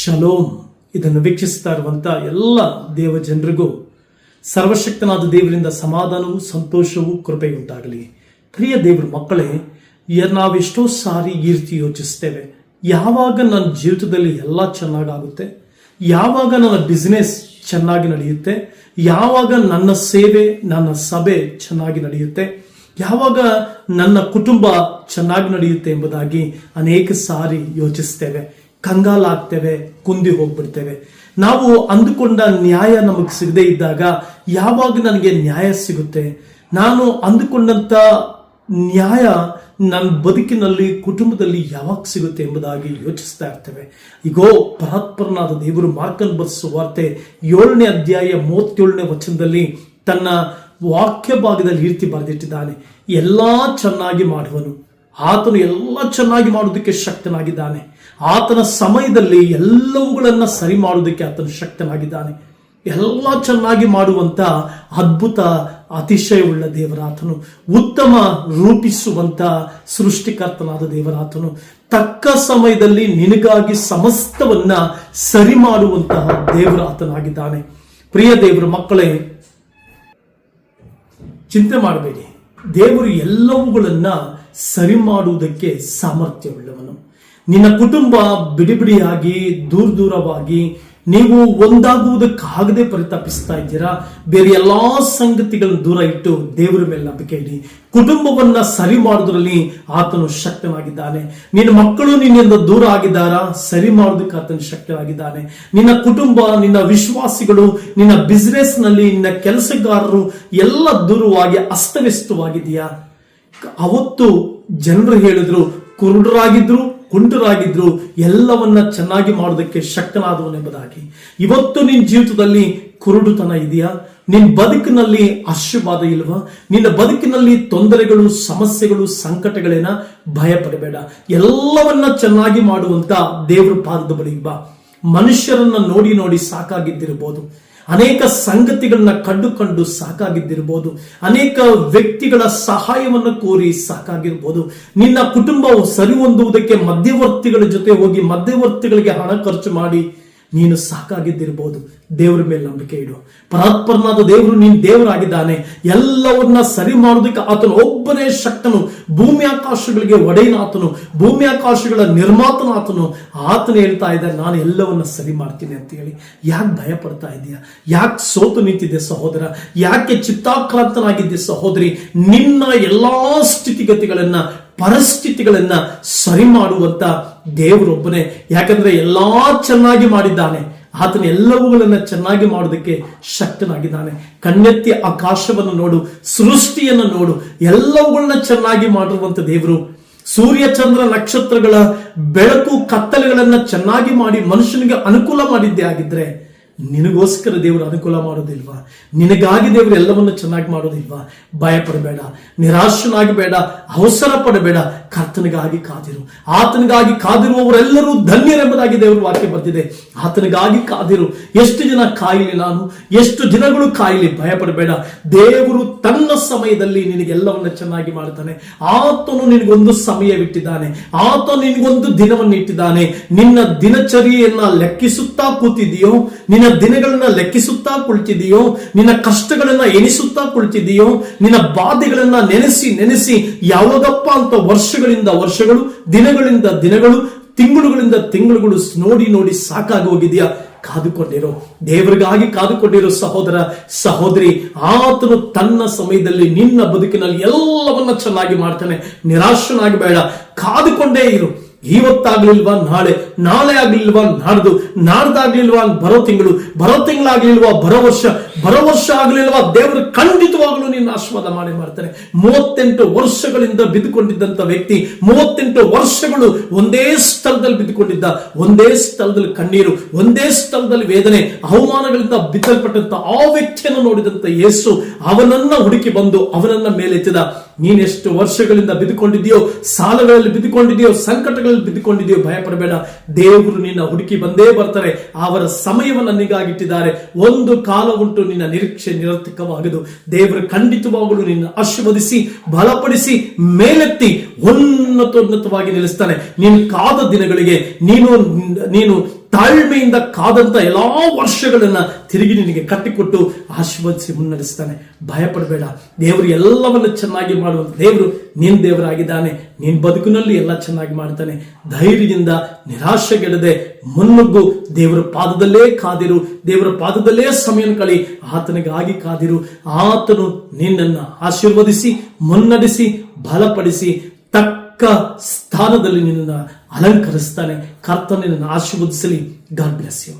Shalom, ಇದನ್ನು ವೀಕ್ಷಿಸ್ತಾ ಇರುವಂಥ ಎಲ್ಲ ದೇವ ಜನರಿಗೂ ಸರ್ವಶಕ್ತನಾದ ದೇವರಿಂದ ಸಮಾಧಾನವೂ ಸಂತೋಷವೂ ಕೃಪೆಯುಂಟಾಗಲಿ. ಪ್ರಿಯ ದೇವರ ಮಕ್ಕಳೇ ನಾವೆಷ್ಟೋ ಸಾರಿ ಈ ರೀತಿ ಯೋಚಿಸ್ತೇವೆ. ಯಾವಾಗ ನನ್ನ ಜೀವಿತದಲ್ಲಿ ಎಲ್ಲ ಚೆನ್ನಾಗಾಗುತ್ತೆ? ಯಾವಾಗ ನನ್ನ ಬಿಸ್ನೆಸ್ ಚೆನ್ನಾಗಿ ನಡೆಯುತ್ತೆ? ಯಾವಾಗ ನನ್ನ ಸೇವೆ, ನನ್ನ ಸಭೆ ಚೆನ್ನಾಗಿ ನಡೆಯುತ್ತೆ? ಯಾವಾಗ ನನ್ನ ಕುಟುಂಬ ಚೆನ್ನಾಗಿ ನಡೆಯುತ್ತೆ ಎಂಬುದಾಗಿ ಅನೇಕ ಸಾರಿ ಯೋಚಿಸ್ತೇವೆ. ಕಂಗಾಲಾಗ್ತೇವೆ, ಕುಂದಿ ಹೋಗ್ಬಿಡ್ತೇವೆ. ನಾವು ಅಂದುಕೊಂಡ ನ್ಯಾಯ ನಮಗೆ ಸಿಗದೇ ಇದ್ದಾಗ ಯಾವಾಗ ನನಗೆ ನ್ಯಾಯ ಸಿಗುತ್ತೆ? ನಾನು ಅಂದುಕೊಂಡಂತ ನ್ಯಾಯ ನನ್ನ ಬದುಕಿನಲ್ಲಿ, ಕುಟುಂಬದಲ್ಲಿ ಯಾವಾಗ ಸಿಗುತ್ತೆ ಎಂಬುದಾಗಿ ಯೋಚಿಸ್ತಾ ಇರ್ತೇವೆ. ಈಗೋ ಪರಾತ್ಪರನಾದ ದೇವರು ಮಾರ್ಕನ್ ವಾರ್ತೆ ಏಳನೇ ಅಧ್ಯಾಯ ಮೂವತ್ತೇಳನೇ ವಚನದಲ್ಲಿ ತನ್ನ ವಾಕ್ಯ ಭಾಗದಲ್ಲಿ ರೀತಿ ಬರೆದಿಟ್ಟಿದ್ದಾನೆ. ಎಲ್ಲ ಚೆನ್ನಾಗಿ ಮಾಡುವನು. ಆತನು ಎಲ್ಲ ಚೆನ್ನಾಗಿ ಮಾಡೋದಕ್ಕೆ ಶಕ್ತನಾಗಿದ್ದಾನೆ. ಆತನ ಸಮಯದಲ್ಲಿ ಎಲ್ಲವುಗಳನ್ನ ಸರಿ ಮಾಡೋದಕ್ಕೆ ಆತನು ಶಕ್ತನಾಗಿದ್ದಾನೆ. ಎಲ್ಲ ಚೆನ್ನಾಗಿ ಮಾಡುವಂತ ಅದ್ಭುತ ಅತಿಶಯವುಳ್ಳ ದೇವರಾತನು, ಉತ್ತಮ ರೂಪಿಸುವಂತ ಸೃಷ್ಟಿಕರ್ತನಾದ ದೇವರಾತನು. ತಕ್ಕ ಸಮಯದಲ್ಲಿ ನಿನಗಾಗಿ ಸಮಸ್ತವನ್ನ ಸರಿ ಮಾಡುವಂತಹ ದೇವರಾತನಾಗಿದ್ದಾನೆ. ಪ್ರಿಯ ದೇವರ ಮಕ್ಕಳೇ, ಚಿಂತೆ ಮಾಡಬೇಡಿ. ದೇವರು ಎಲ್ಲವುಗಳನ್ನ ಸರಿ ಮಾಡುವುದಕ್ಕೆ ಸಾಮರ್ಥ್ಯವುಳ್ಳವನು. ನಿನ್ನ ಕುಟುಂಬ ಬಿಡಿ ಬಿಡಿಯಾಗಿ ದೂರ ದೂರವಾಗಿ ನೀವು ಒಂದಾಗುವುದಕ್ಕಾಗದೆ ಪರಿತಾಪಿಸ್ತಾ ಇದ್ದೀರಾ? ಬೇರೆ ಎಲ್ಲಾ ಸಂಗತಿಗಳನ್ನು ದೂರ ಇಟ್ಟು ದೇವರ ಮೇಲೆ ನಂಬಿಕೆ ಇಡಿ. ಕುಟುಂಬವನ್ನ ಸರಿ ಮಾಡೋದ್ರಲ್ಲಿ ಆತನು ಶಕ್ತನಾಗಿದ್ದಾನೆ. ನಿನ್ನ ಮಕ್ಕಳು ನಿನ್ನಿಂದ ದೂರ ಆಗಿದ್ದಾರಾ? ಸರಿ ಮಾಡೋದಕ್ಕೆ ಆತನು ಶಕ್ತನಾಗಿದ್ದಾನೆ. ನಿನ್ನ ಕುಟುಂಬ, ನಿನ್ನ ವಿಶ್ವಾಸಿಗಳು, ನಿನ್ನ ಬಿಸ್ನೆಸ್ನಲ್ಲಿ ನಿನ್ನ ಕೆಲಸಗಾರರು ಎಲ್ಲ ದೂರವಾಗಿ ಅಸ್ತವ್ಯಸ್ತವಾಗಿದೆಯಾ ಅವತ್ತು ಜನರು ಹೇಳಿದ್ರು, ಕುರುಡರಾಗಿದ್ರು ಕುಂಟರಾಗಿದ್ರು, ಎಲ್ಲವನ್ನ ಚೆನ್ನಾಗಿ ಮಾಡೋದಕ್ಕೆ ಶಕ್ತನಾದವನೆಂಬುದಾಗಿ ಇವತ್ತು ನಿನ್ನ ಜೀವಿತದಲ್ಲಿ ಕುರುಡುತನ ಇದೆಯಾ? ನಿನ್ನ ಬದುಕಿನಲ್ಲಿ ಆಶೀರ್ವಾದ ಇಲ್ವಾ? ನಿನ್ನ ಬದುಕಿನಲ್ಲಿ ತೊಂದರೆಗಳು, ಸಮಸ್ಯೆಗಳು, ಸಂಕಟಗಳೇನ? ಭಯ ಪಡಬೇಡ ಎಲ್ಲವನ್ನ ಚೆನ್ನಾಗಿ ಮಾಡುವಂತ ದೇವರ ಪಾದದ ಬಳಿ ಬಾ. ಮನುಷ್ಯರನ್ನ ನೋಡಿ ನೋಡಿ ಸಾಕಾಗಿದ್ದಿರಬಹುದು. ಅನೇಕ ಸಂಗತಿಗಳನ್ನ ಕಂಡು ಕಂಡು ಸಾಕಾಗಿದ್ದಿರಬಹುದು ಅನೇಕ ವ್ಯಕ್ತಿಗಳ ಸಹಾಯವನ್ನು ಕೋರಿ ಸಾಕಾಗಿರ್ಬೋದು. ನಿನ್ನ ಕುಟುಂಬವು ಸರಿ ಹೊಂದುವುದಕ್ಕೆ ಮಧ್ಯವರ್ತಿಗಳ ಜೊತೆ ಹೋಗಿ ಮಧ್ಯವರ್ತಿಗಳಿಗೆ ಹಣ ಖರ್ಚು ಮಾಡಿ ನೀನು ಸಾಕಾಗಿದ್ದಿರ್ಬೋದು. ದೇವರ ಮೇಲೆ ನಂಬಿಕೆ ಇಡು. ಪರಾತ್ಪರನಾದ ದೇವರು ನೀನು ದೇವರಾಗಿದ್ದಾನೆ. ಎಲ್ಲವನ್ನ ಸರಿ ಮಾಡೋದಕ್ಕೆ ಆತನು ಒಬ್ಬನೇ ಶಕ್ತನು. ಭೂಮಿ ಆಕಾಶಗಳಿಗೆ ಒಡೆಯನಾತನು ಭೂಮಿ ಆಕಾಶಗಳ ನಿರ್ಮಾತನಾತನು ಆತನು. ಹೇಳ್ತಾ ಇದ್ದಾನೆ, ನಾನು ಎಲ್ಲವನ್ನ ಸರಿ ಮಾಡ್ತೀನಿ ಅಂತ ಹೇಳಿ. ಯಾಕೆ ಭಯ ಪಡ್ತಾ ಇದೆಯಾ ಯಾಕೆ ಸೋತು ನಿಂತಿದೆ ಸಹೋದರ? ಯಾಕೆ ಚಿತ್ತಾಕ್ರಾಂತನಾಗಿದ್ದೆ ಸಹೋದರಿ? ನಿನ್ನ ಎಲ್ಲಾ ಸ್ಥಿತಿಗತಿಗಳನ್ನ ಪರಿಸ್ಥಿತಿಗಳನ್ನ ಸರಿ ಮಾಡುವಂತ ದೇವರೊಬ್ಬನೇ. ಯಾಕಂದ್ರೆ ಎಲ್ಲಾ ಚೆನ್ನಾಗಿ ಮಾಡಿದ್ದಾನೆ. ಆತನ ಎಲ್ಲವುಗಳನ್ನು ಚೆನ್ನಾಗಿ ಮಾಡೋದಕ್ಕೆ ಶಕ್ತನಾಗಿದ್ದಾನೆ. ಕನ್ನೆತ್ತಿ ಆಕಾಶವನ್ನು ನೋಡು, ಸೃಷ್ಟಿಯನ್ನು ನೋಡು, ಎಲ್ಲವುಗಳನ್ನ ಚೆನ್ನಾಗಿ ಮಾಡಿರುವಂತ ದೇವರು. ಸೂರ್ಯ, ಚಂದ್ರ, ನಕ್ಷತ್ರಗಳ ಬೆಳಕು, ಕತ್ತಲೆಗಳನ್ನ ಚೆನ್ನಾಗಿ ಮಾಡಿ ಮನುಷ್ಯನಿಗೆ ಅನುಕೂಲ ಮಾಡಿದ್ದೇ ಆಗಿದ್ರೆ ನಿನಗೋಸ್ಕರ ದೇವರು ಅನುಕೂಲ ಮಾಡೋದಿಲ್ವಾ? ನಿನಗಾಗಿ ದೇವರು ಎಲ್ಲವನ್ನು ಚೆನ್ನಾಗಿ ಮಾಡೋದಿಲ್ವಾ? ಭಯ ಪಡಬೇಡ ನಿರಾಶನಾಗಬೇಡ ಅವಸರ ಪಡಬೇಡ ಕರ್ತನಿಗಾಗಿ ಕಾದಿರು. ಆತನಿಗಾಗಿ ಕಾದಿರುವವರೆಲ್ಲರೂ ಧನ್ಯರೆಂಬುದಾಗಿ ದೇವರು ವಾಕ್ಯ ಬರ್ತಿದೆ. ಆತನಿಗಾಗಿ ಕಾದಿರು. ಎಷ್ಟು ಜನ ಕಾಯಲಿ ನಾನು? ಎಷ್ಟು ದಿನಗಳು ಕಾಯಲಿ? ಭಯ ಪಡಬೇಡ ದೇವರು ತನ್ನ ಸಮಯದಲ್ಲಿ ನಿನಗೆಲ್ಲವನ್ನ ಚೆನ್ನಾಗಿ ಮಾಡ್ತಾನೆ. ಆತನು ನಿನಗೊಂದು ಸಮಯವಿಟ್ಟಿದ್ದಾನೆ. ಆತ ನಿನಗೊಂದು ದಿನವನ್ನು ಇಟ್ಟಿದ್ದಾನೆ ನಿನ್ನ ದಿನಚರಿಯನ್ನ ಲೆಕ್ಕಿಸುತ್ತಾ ಕೂತಿದೆಯೋ ನಿನ್ನ ದಿನಗಳನ್ನ ಲೆಕ್ಕಿಸುತ್ತಾ ಕುಳಿತಿದೆಯೋ ನಿನ್ನ ಕಷ್ಟಗಳನ್ನ ಎಣಿಸುತ್ತಾ ಕುಳಿತಿದೆಯೋ ನಿನ್ನ ಬಾಧೆಗಳನ್ನ ನೆನೆಸಿ ನೆನೆಸಿ ಯಾವಾಗಪ್ಪ ಅಂತ ವರ್ಷಗಳಿಂದ ವರ್ಷಗಳು, ದಿನಗಳಿಂದ ದಿನಗಳು, ತಿಂಗಳುಗಳಿಂದ ತಿಂಗಳುಗಳು ನೋಡಿ ನೋಡಿ ಸಾಕಾಗಿ ಹೋಗಿದೆಯಾ? ಕಾದುಕೊಂಡಿರೋ, ದೇವರಿಗಾಗಿ ಕಾದುಕೊಂಡಿರೋ ಸಹೋದರ, ಸಹೋದರಿ, ಆತನು ತನ್ನ ಸಮಯದಲ್ಲಿ ನಿನ್ನ ಬದುಕಿನಲ್ಲಿ ಎಲ್ಲವನ್ನ ಚೆನ್ನಾಗಿ ಮಾಡ್ತಾನೆ. ನಿರಾಶನಾಗಿ ಬೇಡ ಕಾದುಕೊಂಡೇ ಇರು. ಇವತ್ತಾಗ್ಲಿಲ್ವಾ ನಾಳೆ? ನಾಳೆ ಆಗ್ಲಿಲ್ವಾ ನಾಡ್ದು? ನಾಡ್ದಾಗ್ಲಿಲ್ವಾ ಬರೋ ತಿಂಗಳು? ಬರೋ ತಿಂಗಳಾಗ್ಲಿಲ್ವಾ ಬರೋ ವರ್ಷ? ಬರೋ ವರ್ಷ ಆಗ್ಲಿಲ್ವಾ ದೇವರು ಖಂಡಿತವಾಗ್ಲೂ ನಿನ್ನ ಆಶೀರ್ವಾದ ಮಾಡಿ ಮಾಡ್ತಾರೆ ಮೂವತ್ತೆಂಟು ವರ್ಷಗಳಿಂದ ಬಿದ್ದುಕೊಂಡಿದ್ದಂತ ವ್ಯಕ್ತಿ, ಮೂವತ್ತೆಂಟು ವರ್ಷಗಳು ಒಂದೇ ಸ್ಥಳದಲ್ಲಿ ಬಿದ್ದುಕೊಂಡಿದ್ದ, ಒಂದೇ ಸ್ಥಳದಲ್ಲಿ ಕಣ್ಣೀರು, ಒಂದೇ ಸ್ಥಳದಲ್ಲಿ ವೇದನೆ, ಅವಮಾನಗಳಿಂದ ಬಿದ್ದಲ್ಪಟ್ಟಂತ ಆ ವ್ಯಕ್ತಿಯನ್ನು ನೋಡಿದಂತ ಯೇಸು ಅವನನ್ನ ಹುಡುಕಿ ಬಂದು ಅವನನ್ನ ಮೇಲೆತ್ತಿದ. ನೀನೆಷ್ಟು ವರ್ಷಗಳಿಂದ ಬಿದ್ದುಕೊಂಡಿದೆಯೋ ಸಾಲಗಳಲ್ಲಿ ಬಿದ್ದುಕೊಂಡಿದೆಯೋ ಸಂಕಟಗಳಲ್ಲಿ ಬಿದ್ದುಕೊಂಡಿದೆಯೋ ಭಯ ಪಡಬೇಡ ದೇವರು ನಿನ್ನ ಹುಡುಕಿ ಬಂದೇ ಬರ್ತಾರೆ. ಅವರ ಸಮಯವನ್ನು ನಿಗಾಗಿಟ್ಟಿದ್ದಾರೆ. ಒಂದು ಕಾಲ ಉಂಟು ನಿನ್ನ ನಿರೀಕ್ಷೆ ನಿರರ್ಥಕವಾಗದು. ದೇವರು ಖಂಡಿತವಾಗಲು ನಿನ್ನ ಆಶೀರ್ವದಿಸಿ, ಬಲಪಡಿಸಿ, ಮೇಲೆತ್ತಿ, ಉನ್ನತೋನ್ನತವಾಗಿ ನಿಲ್ಲಿಸ್ತಾನೆ. ನೀನು ಕಾದ ದಿನಗಳಿಗೆ ನೀನು ನೀನು ತಾಳ್ಮೆಯಿಂದ ಕಾದಂತ ಎಲ್ಲಾ ವರ್ಷಗಳನ್ನ ತಿರುಗಿ ನಿನಗೆ ಕಟ್ಟಿಕೊಟ್ಟು ಆಶೀರ್ವದಿಸಿ ಮುನ್ನಡೆಸ್ತಾನೆ. ಭಯಪಡಬೇಡ. ದೇವರು ಎಲ್ಲವನ್ನು ಚೆನ್ನಾಗಿ ಮಾಡುವಂತ ದೇವರು ನೀನು ದೇವರಾಗಿದ್ದಾನೆ. ನಿನ್ ಬದುಕಿನಲ್ಲಿ ಎಲ್ಲ ಚೆನ್ನಾಗಿ ಮಾಡ್ತಾನೆ. ಧೈರ್ಯದಿಂದ ನಿರಾಶೆಗೆಡದೆ ಮುನ್ನುಗ್ಗು. ದೇವರ ಪಾದದಲ್ಲೇ ಕಾದಿರು. ದೇವರ ಪಾದದಲ್ಲೇ ಸಮಯ ಕಳಿ. ಆತನಿಗಾಗಿ ಕಾದಿರು. ಆತನು ನಿನ್ನನ್ನು ಆಶೀರ್ವದಿಸಿ, ಮುನ್ನಡೆಸಿ, ಬಲಪಡಿಸಿ ತಕ್ಕ ಸ್ಥಾನದಲ್ಲಿ ನಿನ್ನನ್ನು ಅಲಂಕರಿಸ್ತಾನೆ. ಕರ್ತನ ನಿನ್ನನ್ನು ಆಶೀರ್ವದಿಸಲಿ. God bless you.